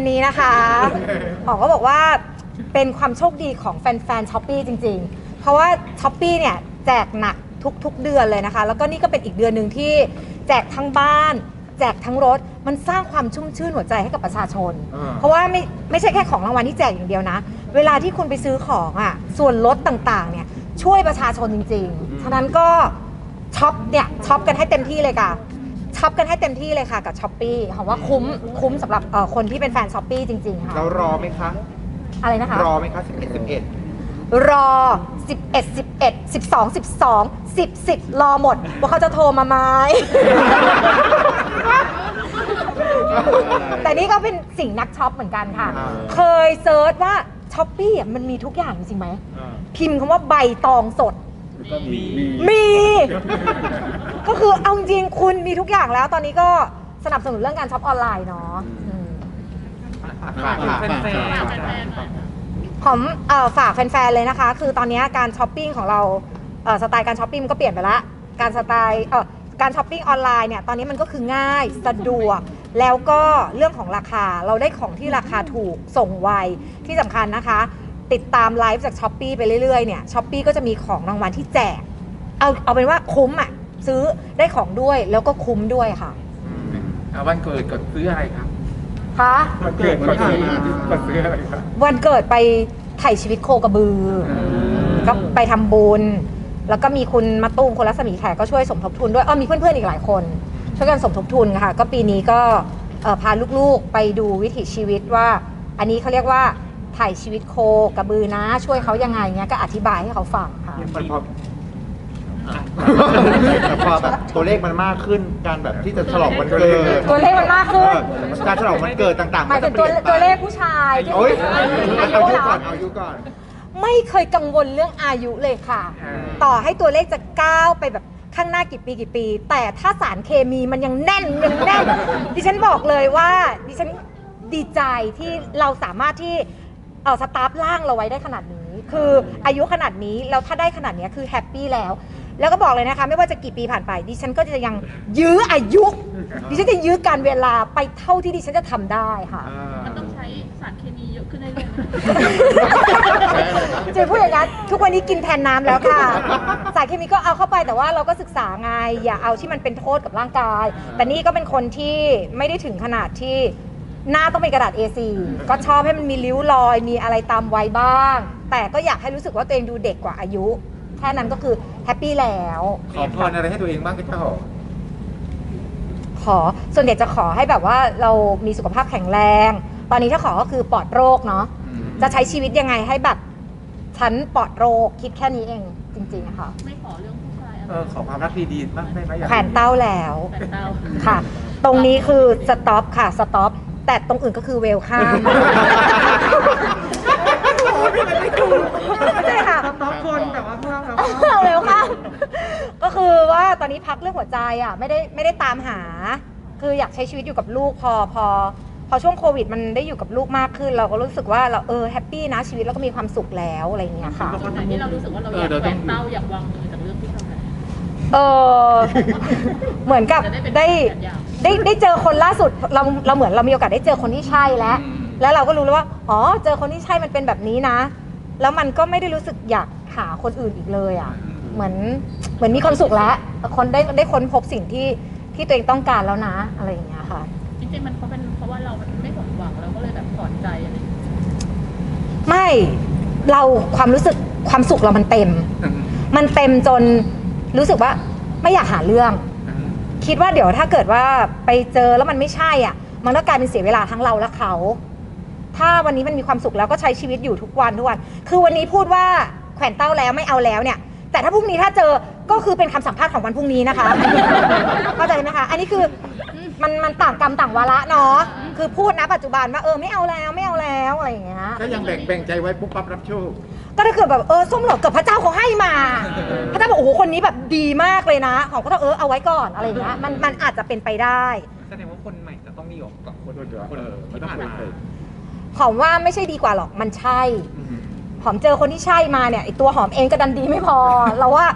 นนี้นะคะหอมก็บอกว่าเป็นความโชคดีของแฟนๆช้อปปีจริง ๆ เพราะว่าช้อปปีเนี่ยแจกหนักทุกๆเดือนเลยนะคะ แล้วก็นี่ก็เป็นอีกเดือนหนึ่งที่แจกทั้งบ้าน แจกทั้งรถ มันสร้างความชุ่มชื่นหัวใจให้กับประชาชน อ่า เพราะว่าไม่ไม่ใช่แค่ของรางวัลที่แจกอย่างเดียวนะ เวลาที่คุณไปซื้อของอะส่วนลดต่างๆเนี่ยช่วยประชาชนจริง ๆ ฉะนั้นก็ช็อปเนี่ยช็อปกันให้เต็มที่เลยค่ะ ช็อปกันให้เต็มที่เลยค่ะกับช้อปปี้หอมว่าคุ้มคุ้มสำหรับเอ่อคนที่เป็นแฟนช้อปปี้จริงๆค่ะเรารอไหมคะ อะไรนะคะ รอไหมคะ11 11 รอ 11 11 12 12 10 10 รอหมด ว่าเขาจะโทรมาไหม แต่นี่ก็เป็นสิ่งนักช็อปเหมือนกันค่ะ อ่า เคยเซิร์ชว่าช้อปปี้มันมีทุกอย่างจริงไหม พิมพ์คำว่าใบตองสด มี ก็คือเอาจริงๆคุณมีทุกอย่างแล้ว ตอนนี้ก็สนับสนุนเรื่องการช็อปออนไลน์เนาะอืมฝากค่ะหอมเอ่อฝากแฟนๆเลยนะคะ คือตอนนี้การช้อปปิ้งของเราเอ่อสไตล์การช้อปปิ้งมันก็เปลี่ยนไปละ การสไตล์เอ่อการช้อปปิ้งออนไลน์เนี่ยตอนนี้มันก็คือง่ายสะดวก แล้วก็เรื่องของราคาเราได้ของที่ราคาถูกส่งไวที่สำคัญนะคะ ติดตามไลฟ์จากช้อปปีไปเรื่อยๆเนี่ยช้อปปีก็จะมีของรางวัลที่แจก เอาเอาเป็นว่าคุ้มอะซื้อได้ของด้วยแล้วก็คุ้มด้วยค่ะอะวันเกิดกดซื้ออะไรครับคะวันเกิดกดซื้อกดซื้ออะไรครับวันเกิดไปไถ่ชีวิตโคกระบืออก็ไปทำบุญ แล้วก็มีคุณมาตุ้มคนรัศมีแขกก็ช่วยสมทบทุนด้วยเออมีเพื่อนๆอีกหลายคน ช่วยกันสมทบทุนค่ะ ก็ปีนี้ก็เอ่อพาลูกๆไปดูวิถีชีวิตว่า อันนี้เขาเรียกว่า ถ่ายชีวิตโคกระบือนะ ช่วยเขายังไงเงี้ยก็อธิบายให้เขาฟังค่ะ มันพอแต่พอแบบตัวเลขมันมากขึ้นการแบบที่จะฉลองวันเกิดตัวเลขมันมากขึ้นเออการฉลองวันเกิดต่างๆหมายถึงตัวก็จะปตัวเลลี่ขยนไปผู้ชายที่โอ้ยอาเอายุยุเหรก่ออนเอายุก่อน ไม่เคยกังวลเรื่องอายุเลยค่ะ อ่า ต่อให้ตัวเลขจะก้าวไปแบบข้างหน้ากี่ปีกี่ปี แต่ถ้าสารเคมีมันยังแน่นยังแน่น ดิฉันบอกเลยว่า ดิฉันดีใจที่เราสามารถที่ เออสตาฟร่างเราไว้ได้ขนาดนี้ คืออายุขนาดนี้แล้วถ้าได้ขนาดเนี้ยคือแฮปปี้แล้ว แล้วก็บอกเลยนะคะ ไม่ว่าจะกี่ปีผ่านไป ดิฉันก็จะยังยื้ออายุ ดิฉันจะยื้อการเวลาไปเท่าที่ดิฉันจะทำได้ค่ะ มันต้องใช้สารเคมีเยอะขึ้นเรื่อยๆไหมจะพูดอย่างนั้นทุกวันนี้กินแทนน้ำแล้วค่ะ สารเคมีก็เอาเข้าไปแต่ว่าเราก็ศึกษาไง อย่าเอาที่มันเป็นโทษกับร่างกาย แต่นี่ก็เป็นคนที่ไม่ได้ถึงขนาดที่ หน้าต้องเป็นกระดาษ A4 ก็ชอบให้มันมีริ้วรอยมีอะไรตามไว้บ้าง แต่ก็อยากให้รู้สึกว่าตัวเองดูเด็กกว่าอายุ แค่นั้นก็คือแฮปปี้แล้ว ขอพรอะไรให้ตัวเองบ้างก็เจ้าขอส่วนใหญ่จะขอให้แบบว่าเรามีสุขภาพแข็งแรง ตอนนี้ถ้าขอก็คือปลอดโรคเนาะจะใช้ชีวิตยังไงให้แบบฉันปลอดโรคคิดแค่นี้เองจริงๆอะค่ะไม่ขอเรื่องผู้ชายอะเอไรอขอความรักดีๆบ้างได้ไหมอยากแขวนเต้าแล้วแต่เตาค่ะ ตรงนี้คือสต็อปค่ะสต็อป แต่ตรงอื่นก็คือเวลข้ามใช่ค่ะต้องคนแต่ว่าเพื่อนเราเวลข้ามก็คือว่าตอนนี้พักเรื่องหัวใจอะไม่ได้ไม่ได้ตามหา คืออยากใช้ชีวิตอยู่กับลูกพอพอพอช่วงโควิดมันได้อยู่กับลูกมากขึ้น เราก็รู้สึกว่าเราเออแฮปปี้นะชีวิตเราก็มีความสุขแล้วอะไรอย่างเงี้ยค่ะจุดไหนที่เรารู้สึกว่าเราอยากแขวนเต้าอยากวางมือจากเรื่องที่ทำไหนเออเหมือนกับจะได้เป็น ได้แบบอย่างได้ได้เจอคนล่าสุดเราเราเหมือนเรามีโอกาสได้เจอคนที่ใช่แล้ว แล้วเราก็รู้แล้วว่า อ๋อ เจอคนที่ใช่มันเป็นแบบนี้นะ แล้วมันก็ไม่ได้รู้สึกอยากหาคนอื่นอีกเลยอะ เหมือนเหมือนมีความสุขแล้ว คนได้ได้ค้นพบสิ่งที่ที่ตัวเองต้องการแล้วนะ อะไรอย่างเงี้ยค่ะ จริงๆมันเพราะเป็นเพราะว่าเรามันไม่สมหวังเราก็เลยแบบถอนใจอะไรอย่างเงี้ยไม่เราความรู้สึกความสุขเรามันเต็ม มันเต็มจนรู้สึกว่าไม่อยากหาเรื่อง คิดว่าเดี๋ยวถ้าเกิดว่าไปเจอแล้วมันไม่ใช่อะ มันก็กลายเป็นเสียเวลาทั้งเราและเขา ถ้าวันนี้มันมีความสุขแล้วก็ใช้ชีวิตอยู่ทุกวันทุกวัน คือวันนี้พูดว่าแขวนเต้าแล้วไม่เอาแล้วเนี่ย แต่ถ้าพรุ่งนี้ถ้าเจอก็คือเป็นคำสัมภาษณ์ของวันพรุ่งนี้นะคะ เข้าใจไหมคะ อันนี้คือมันมันต่างกรรมต่างวาระเนาะ คือพูดนะปัจจุบันว่าเออไม่เอาแล้วไม่เอาแล้วอะไรอย่างเงี้ย ก็ยังแบ่งแบ่งใจไว้ปุ๊บปั๊บรับโชค ก็ถ้าเกิดแบบเออส้มหลอกกับพระเจ้าเขาให้มา พระเจ้าบอกโอ้โหคนนี้แบบดีมากเลยนะของก็ต้องเออเอาไว้ก่อนอะไรอย่างเงี้ยมันมันอาจจะเป็นไปได้ แสดงว่าคนใหม่จะต้องดีกว่ากับคนคนเดียวคนเออที่ผ่านมาหอมว่าไม่ใช่ดีกว่าหรอกมันใช่หอมเจอคนที่ใช่มาเนี่ยไอตัวหอมเองก็ดันดีไม่พอ เราว่า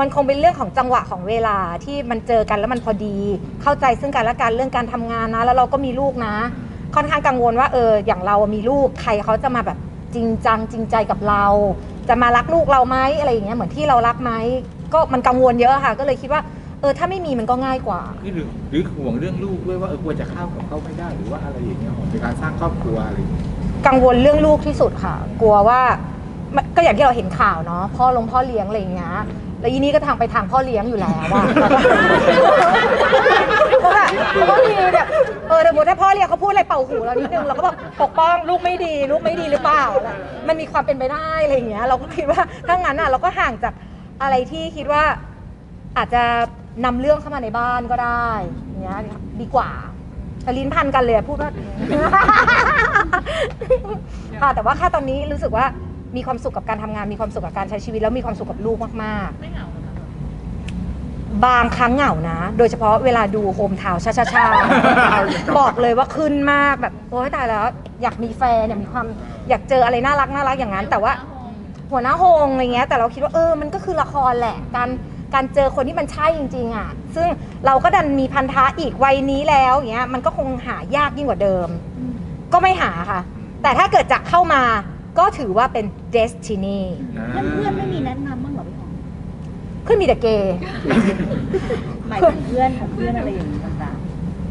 มันคงเป็นเรื่องของจังหวะของเวลาที่มันเจอกันแล้วมันพอดี เข้าใจซึ่งกันและกันเรื่องการทำงานนะ แล้วเราก็มีลูกนะ ค่อนข้างกังวลว่าเอออย่างเรามีลูกใครเขาจะมาแบบ จริงจังจริงใจกับเรา จะมารักลูกเราไหมอะไรอย่างเงี้ยเหมือนที่เรารักไหมก็มันกังวลเยอะค่ะ ก็เลยคิดว่าเออถ้าไม่มีมันก็ง่ายกว่านี่หรือหรือห่วงเรื่องลูกด้วยว่าเออกลัวจะเข้ากับเขาไม่ได้หรือว่าอะไรอย่างเงี้ยในการสร้างครอบครัวอะไรอย่างเงี้ยกังวลเรื่องลูกที่สุดค่ะ กลัวว่ามันก็อย่างที่เราเห็นข่าวเนาะพ่อลงพ่อเลี้ยงอะไรอย่างเงี้ยแล้วอีนี่ก็ทางไปทางพ่อเลี้ยงอยู่แล้วอะเพราะว่าเพราะว่าทีเนี่ยเาพูดอะไรเป่าหูเรานิดนึงเราก็แบอกปกป้องลูกไม่ดีลูกไม่ดีหรือเปล่ามันมีความเป็นไปได้อะไรอย่างเงี้ย เราก็คิดว่าถ้างั้นอะเราก็ห่างจากอะไรที่คิดว่าอาจจะนำเรื่องเข้ามาในบ้านก็ได้อย่างเงี้ยดีกว่าแต่ลิ้นพันกันเลยอะพูดว่า ค่ะแต่ว่าค่าตอนนี้รู้สึกว่ามีความสุขกับการทำงานมีความสุขกับการใช้ชีวิตแล้วมีความสุขกับลูกมากไม่เหงา บางครั้งเหงานะ โดยเฉพาะเวลาดูโฮมทาวน์ชาชาชาบอกเลยว่าขึ้นมากแบบโอ้ยตายแล้วอยากมีแฟนอยากมีความอยากเจออะไรน่ารักน่ารักอย่างนั้น แต่ว่าหัวหน้าโฮงอะไรเงี้ย แต่เราคิดว่าเออมันก็คือละครแหละ การการเจอคนที่มันใช่จริงๆอะ ซึ่งเราก็ดันมีพันธะอีกวัยนี้แล้วอย่างเงี้ยมันก็คงหายากยิ่งกว่าเดิม ก็ไม่หาค่ะ แต่ถ้าเกิดจะเข้ามาก็ถือว่าเป็น destiny เพื่อนเพื่อนๆไม่มีแนะน พื่อนมีแต่เกย์ หมายถึงเพื่อนของเพื่อนอะไรอย่างนี้ต่าง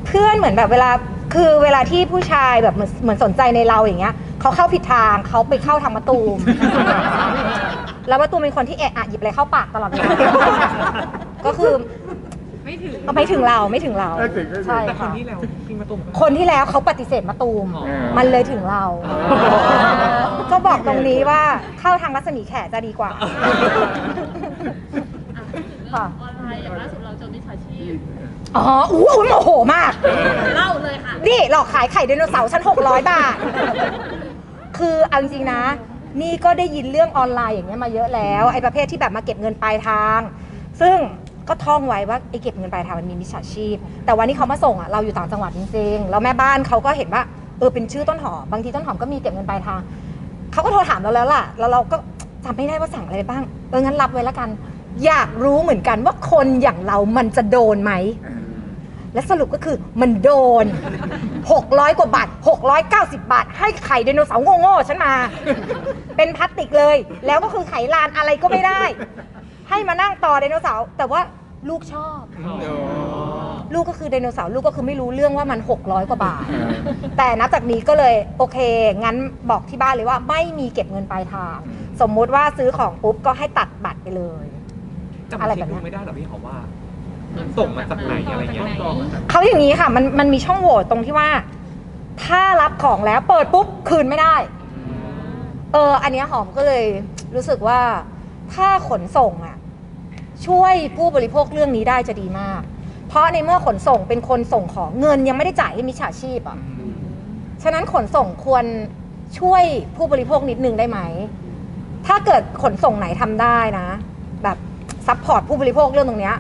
เพื่อนเหมือนแบบเวลาคือเวลาที่ผู้ชายแบบเหมือนเหมือนสนใจในเราอย่างเงี้ยเขาเข้าผิดทางเขาไปเข้าทางมะตูม แล้วมะตูมเป็นคนที่เอะอะหยิบอะไรเข้าปากตลอดเวลาก็คือไม่ถึงเอาไม่ถึงเราไม่ถึงเราไม่ถึงไม่ถึง ใช่แต่คนค่ะที่แล้วพี่มาตุ้มคนที่แล้วเขาปฏิเสธมะตูม อ๋อ มันเลยถึงเราก็บอกตรงนี้ว่าเข้าทางรัศมีแขจะดีกว่า อะพูดถึงเรื่องออนไลน์อย่างล่าสุดเราเจอมิจฉาชีพอ๋ออู้หูโมโหมาก เล่าเลยค่ะ นี่หลอกขายไข่ไดโนเสาร์ชั้น 600 บาท คือเอาจริงๆนะ นี่ก็ได้ยินเรื่องออนไลน์อย่างเงี้ยมาเยอะแล้ว ไอ้ประเภทที่แบบมาเก็บเงินปลายทาง ซึ่งก็ท่องไว้ว่าไอ้เก็บเงินปลายทางมันมีมิจฉาชีพ แต่วันที่เขามาส่งอะเราอยู่ต่างจังหวัดจริงๆ แล้วแม่บ้านเขาก็เห็นว่าเออเป็นชื่อต้นหอม บางทีต้นหอมก็มีเก็บเงินปลายทาง เขาก็โทรถามเราแล้วล่ะ แล้วเราก็จำไม่ได้ว่าสั่งอะไรบ้าง เอองั้นรับไว้แล้วกัน อยากรู้เหมือนกันว่าคนอย่างเรามันจะโดนไหม และสรุปก็คือมันโดน 600 กว่าบาท 690 บาท ให้ไข่ไดโนเสาร์โง่ๆฉันมา เป็นพลาสติกเลย แล้วก็คือไขลานอะไรก็ไม่ได้ ให้มานั่งต่อไดโนเสาร์แต่ว่าลูกชอบ ลูกก็คือไดโนเสาร์ลูกก็คือไม่รู้เรื่องว่ามัน 600 กว่าบาท แต่นับจากนี้ก็เลยโอเค งั้นบอกที่บ้านเลยว่าไม่มีเก็บเงินปลายทาง สมมุติว่าซื้อของปุ๊บก็ให้ตัดบัตรไปเลย แต่อะไรมันแบบเช็คเนี้ยดูไม่ได้เหรอพี่หอมว่าส่งมาจากไหนอะไรเงี้ย เขาอย่างนี้ค่ะมันมันมีช่องโหว่ตรงที่ว่า ถ้ารับของแล้วเปิดปุ๊บคืนไม่ได้ เออ อันเนี้ยหอมก็เลยรู้สึกว่าถ้าขนส่งอะ ช่วยผู้บริโภคเรื่องนี้ได้จะดีมาก เพราะในเมื่อขนส่งเป็นคนส่งของเงินยังไม่ได้จ่ายให้มิจฉาชีพอะ ฉะนั้นขนส่งควรช่วยผู้บริโภคนิดนึงได้ไหม ถ้าเกิดขนส่งไหนทำได้นะ แบบ ซัพพอร์ตผู้บริโภคเรื่องตรงเนี้ย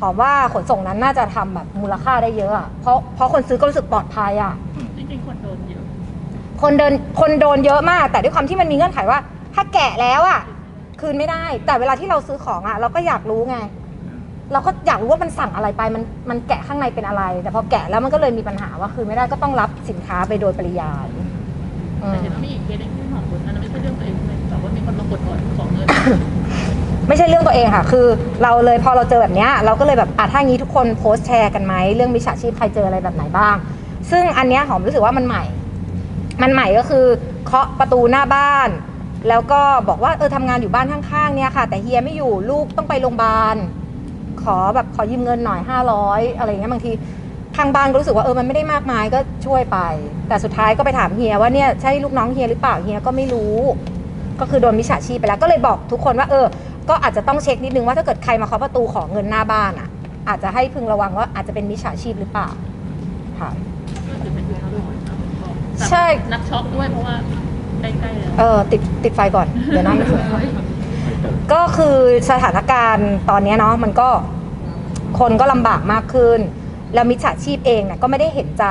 หอมว่าขนส่งนั้นน่าจะทำแบบมูลค่าได้เยอะอะเพราะเพราะคนซื้อก็รู้สึกปลอดภัยอะจริงๆคนโดนเยอะคนเดินคนโดนเยอะมาก แต่ด้วยความที่มันมีเงื่อนไขว่า ถ้าแกะแล้วอะคืนไม่ได้ แต่เวลาที่เราซื้อของอะเราก็อยากรู้ไง เราก็อยากรู้ว่ามันสั่งอะไรไปมันมันแกะข้างในเป็นอะไร แต่พอแกะแล้วมันก็เลยมีปัญหาว่าคืนไม่ได้ก็ต้องรับสินค้าไปโดยปริยายอืแต่ม เห็นว่ามีอีกเคสหนึงที่หอมคุณอันนั้นไม่ใช่เรื่องตัวเองใช่ไหมแต่ว่ามีคนมากดออดของเงิน ไม่ใช่เรื่องตัวเองค่ะ คือเราเลยพอเราเจอแบบเนี้ยเราก็เลยแบบอะถ้างี้ทุกคนโพสต์แชร์กันไหมเรื่องมิจฉาชีพใครเจออะไรแบบไหนบ้าง ซึ่งอันเนี้ยหอมรู้สึกว่ามันใหม่ มันใหม่ก็คือเคาะประตูหน้าบ้าน แล้วก็บอกว่าเออทำงานอยู่บ้านข้างๆเนี่ยค่ะ แต่เฮียไม่อยู่ลูกต้องไปโรงพยาบาลขอแบบขอยืมเงินหน่อย 500 อะไรอย่างเงี้ยบางทีทางบ้านก็รู้สึกว่าเออมันไม่ได้มากมายก็ช่วยไป แต่สุดท้ายก็ไปถามเฮียว่าเนี่ยใช่ลูกน้องเฮียหรือเปล่าเฮียก็ไม่รู้ ก็คือโดนมิจฉาชีพไปแล้วก็เลยบอกทุกคนว่าเออ ก็อาจจะต้องเช็คนิดนึงว่าถ้าเกิดใครมาเคาะประตูของเงินหน้าบ้านอะ อาจจะให้พึงระวังว่าอาจจะเป็นมิจฉาชีพหรือเปล่าค่ะก็ถือเป็นอุทาหรณ์นะใช่นักช็อปด้วยเพราะว่าใกล้ๆแล้วเออติดติดไฟก่อนเดี๋ยวนะก็คือสถานการณ์ตอนเนี้ยเนาะมันก็คนก็ลำบากมากขึ้น แล้วมิจฉาชีพเองเนี่ยก็ไม่ได้เห็นใจ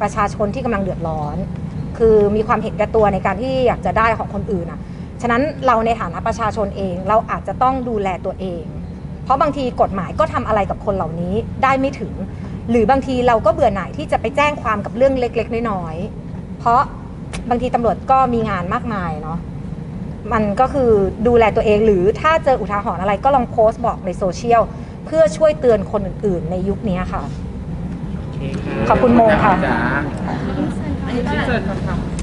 ประชาชนที่กำลังเดือดร้อน คือมีความเห็นแก่ตัวในการที่อยากจะได้ของคนอื่นอะ ฉะนั้นเราในฐานะประชาชนเองเราอาจจะต้องดูแลตัวเอง เพราะบางทีกฎหมายก็ทำอะไรกับคนเหล่านี้ได้ไม่ถึง หรือบางทีเราก็เบื่อหน่ายที่จะไปแจ้งความกับเรื่องเล็ก ๆ น้อยๆเพราะบางทีตำรวจก็มีงานมากมายเนาะมันก็คือดูแลตัวเองหรือถ้าเจออุทาหรณ์อะไรก็ลองโพสต์บอกในโซเชียลเพื่อช่วยเตือนคนอื่น ๆ ในยุคนี้ค่ะโอเคค่ะขอบคุณโมค่ะ